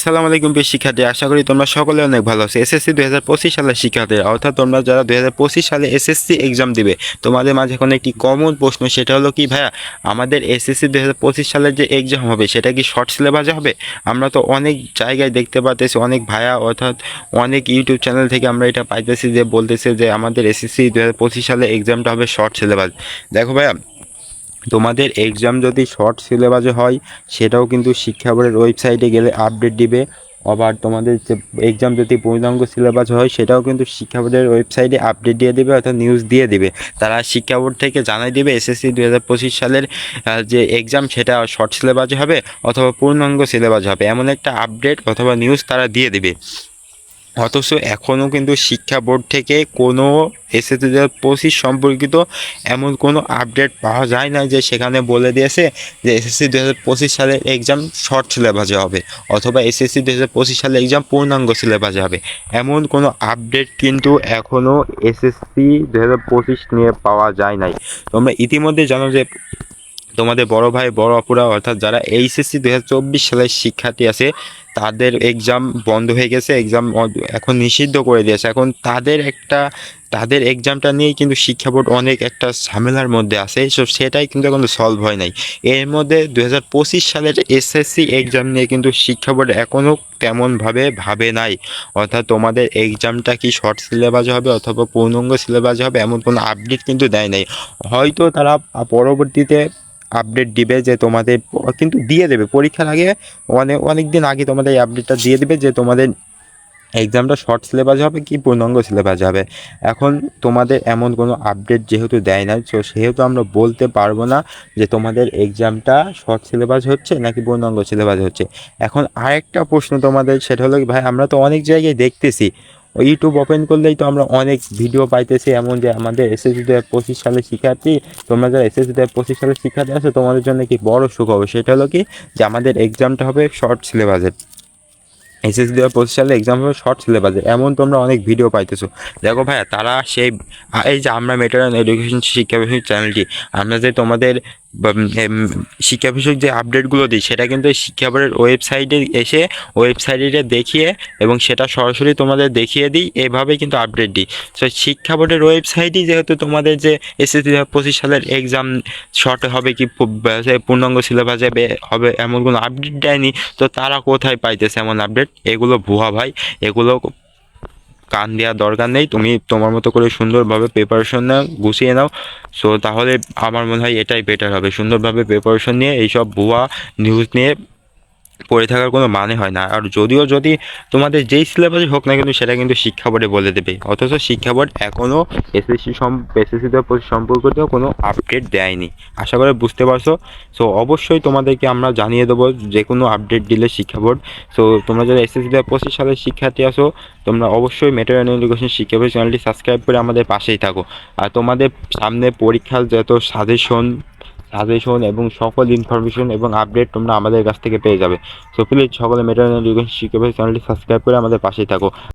আসসালামু আলাইকুম প্রিয় শিক্ষার্থী, আশা করি তোমরা সকলে অনেক ভালো আছো। এসএসসি দুই হাজার পঁচিশ সালের শিক্ষার্থী, অর্থাৎ তোমরা যারা দুই হাজার পঁচিশ সালে এসএসসি এক্সাম দিবে, তোমাদের মাঝে এখন একটি কমন প্রশ্ন, সেটা হলো কি, ভাইয়া, আমাদের এসএসসি দুই হাজার পঁচিশ সালের যে এক্সাম হবে, সেটা কি শর্ট সিলেবাসে হবে? আমরা তো অনেক জায়গায় দেখতে পাচ্তেছি অনেক ভাইয়া, অর্থাৎ অনেক ইউটিউব চ্যানেল থেকে আমরা এটা পাইতেছি যে বলতেছে যে আমাদের এসএসসি দুই হাজার পঁচিশ সালে এক্সামটা হবে শর্ট সিলেবাস দেখো ভাইয়া তোমাদের এক্সাম যদি শর্ট সিলেবাসে হয়, সেটাও কিন্তু শিক্ষা বোর্ডের ওয়েবসাইটে গেলে আপডেট দিবে। আবার তোমাদের যে এক্সাম যদি পূর্ণাঙ্গ সিলেবাস হয়, সেটাও কিন্তু শিক্ষা বোর্ডের ওয়েবসাইটে আপডেট দিয়ে দেবে, অর্থাৎ নিউজ দিয়ে দিবে। তারা শিক্ষা বোর্ড থেকে জানাই দেবে এসএসসি দু হাজার পঁচিশ সালের যে এক্সাম সেটা শর্ট সিলেবাসে হবে অথবা পূর্ণাঙ্গ সিলেবাসে হবে। এমন একটা আপডেট অথবা নিউজ তারা দিয়ে দিবে। অথচ এখনও কিন্তু শিক্ষা বোর্ড থেকে কোনো এসএসসি দু পঁচিশ সম্পর্কিত এমন কোনো আপডেট পাওয়া যায় না যে সেখানে বলে দিয়েছে যে এসএসসি দু হাজার পঁচিশ সালের এক্সাম শর্ট সিলেবাসে হবে অথবা এসএসসি দু হাজার পঁচিশ সালের এক্সাম পূর্ণাঙ্গ সিলেবাসে হবে। এমন কোনো আপডেট কিন্তু এখনও এসএসসি দু হাজার পঁচিশ নিয়ে পাওয়া যায় নাই। তোমরা ইতিমধ্যে জানো যে তোমাদের বড় ভাই, বড় অপুরা অর্থাৎ যারা এইচএসসি দু হাজার চব্বিশ সালের শিক্ষার্থী আছে, তাদের এক্সাম বন্ধ হয়ে গেছে এক্সাম এখন নিষিদ্ধ করে দিয়েছে। এখন তাদের একটা, তাদের এক্সামটা নিয়েই কিন্তু শিক্ষা বোর্ড অনেক একটা ঝামেলার মধ্যে আছে, সো সেটাই কিন্তু এখন সলভ হয় নাই। এর মধ্যে দু হাজার পঁচিশ সালের এসএসসি এক্সাম নিয়ে কিন্তু শিক্ষা বোর্ড এখনও তেমনভাবে ভাবে নাই। অর্থাৎ তোমাদের এক্সামটা কি শর্ট সিলেবাসে হবে অথবা পূর্ণাঙ্গ সিলেবাসে হবে, এমন কোনো আপডেট কিন্তু দেয় নাই। হয়তো তারা পরবর্তীতে আপডেট দিবে যে তোমাদের, কিন্তু দিয়ে দেবে। পরীক্ষার আগে অনেক অনেক দিন আগে তোমাদের এই আপডেটটা দিয়ে দেবে যে তোমাদের এক্সামটা শর্ট সিলেবাস হবে কি পূর্ণাঙ্গ সিলেবাস হবে। এখন তোমাদের এমন কোনো আপডেট যেহেতু দেয় না তো সেহেতু আমরা বলতে পারব না যে তোমাদের এক্সামটা শর্ট সিলেবাস হচ্ছে নাকি পূর্ণাঙ্গ সিলেবাস হচ্ছে। এখন আরেকটা প্রশ্ন তোমাদের, সেটা হলো ভাই, আমরা তো অনেক জায়গায় দেখতেছি ইউটিউব ওপেন করলেই তো আমরা অনেক ভিডিও পাইতেছি। এমন যে আমাদের এসএসসি দু পঁচিশ সালের শিক্ষার্থী, তোমরা যারা এসএসসি দু পঁচিশ সালের শিক্ষার্থী আছো, তোমাদের জন্য কি বড় সুখবর সেটা হলো কি যে আমাদের এক্সামটা হবে শর্ট সিলেবাসের এসএসসি দু হাজার পঁচিশ সালে এক্সাম হবে শর্ট সিলেবাসে এমন তোমরা অনেক ভিডিও পাইতেছো। দেখো ভাইয়া, তারা সেই এই যে আমরা মেটার অ্যান্ড এডুকেশন শিক্ষা চ্যানেলটি আমরা যে তোমাদের শিক্ষা বিষয়ক যে আপডেটগুলো দিই, সেটা কিন্তু এই শিক্ষা বোর্ডের ওয়েবসাইটে এসে ওয়েবসাইটে দেখিয়ে এবং সেটা সরাসরি তোমাদের দেখিয়ে দিই, এভাবে কিন্তু আপডেট দিই। তো শিক্ষা বোর্ডের ওয়েবসাইটই যেহেতু তোমাদের যে এসএসসি পঁচিশ সালের এক্সাম শর্ট হবে কি পূর্ণাঙ্গ সিলেবাসে হবে এমন কোনো আপডেট দেয়নি, তো তারা কোথায় পাইতেছে এমন আপডেট এগুলো ভুয়া ভাই, এগুলো কান দেওয়ার দরকার নেই। তুমি তোমার মতো করে সুন্দরভাবে প্রিপারেশন নাও, গুছিয়ে নাও। সো তাহলে আমার মনে হয় এটাই বেটার হবে। সুন্দরভাবে প্রিপারেশন নিয়ে এইসব ভুয়া নিউজ নিয়ে পড়ে থাকার কোনো মানে হয় না। আর যদিও যদি তোমাদের যেই সিলেবাসে হোক না কিন্তু সেটা কিন্তু শিক্ষা বোর্ডে বলে দেবে। অথচ শিক্ষা বোর্ড এখনও এসএসসি সম এসএসসিতে সম্পর্কিত কোনো আপডেট দেয়নি। আশা করে বুঝতে পারছ? সো অবশ্যই তোমাদেরকে আমরা জানিয়ে দেবো যে কোনো আপডেট দিলে শিক্ষা বোর্ড। সো তোমরা যারা এসএসসি পঁচিশ সালের শিক্ষার্থী আসো তোমরা অবশ্যই মেটার এডুকেশন শিক্ষা বোর্ড চ্যানেলটি সাবস্ক্রাইব করে আমাদের পাশেই থাকো। আর তোমাদের সামনে পরীক্ষার যত সাজেশন সাজেশন এবং সকল ইনফরমেশন এবং আপডেট তোমরা আমাদের কাছ থেকে পেয়ে যাবে। সো প্লিজ সকলে মেটার চ্যানেলটি সাবস্ক্রাইব করে আমাদের পাশেই থাকো।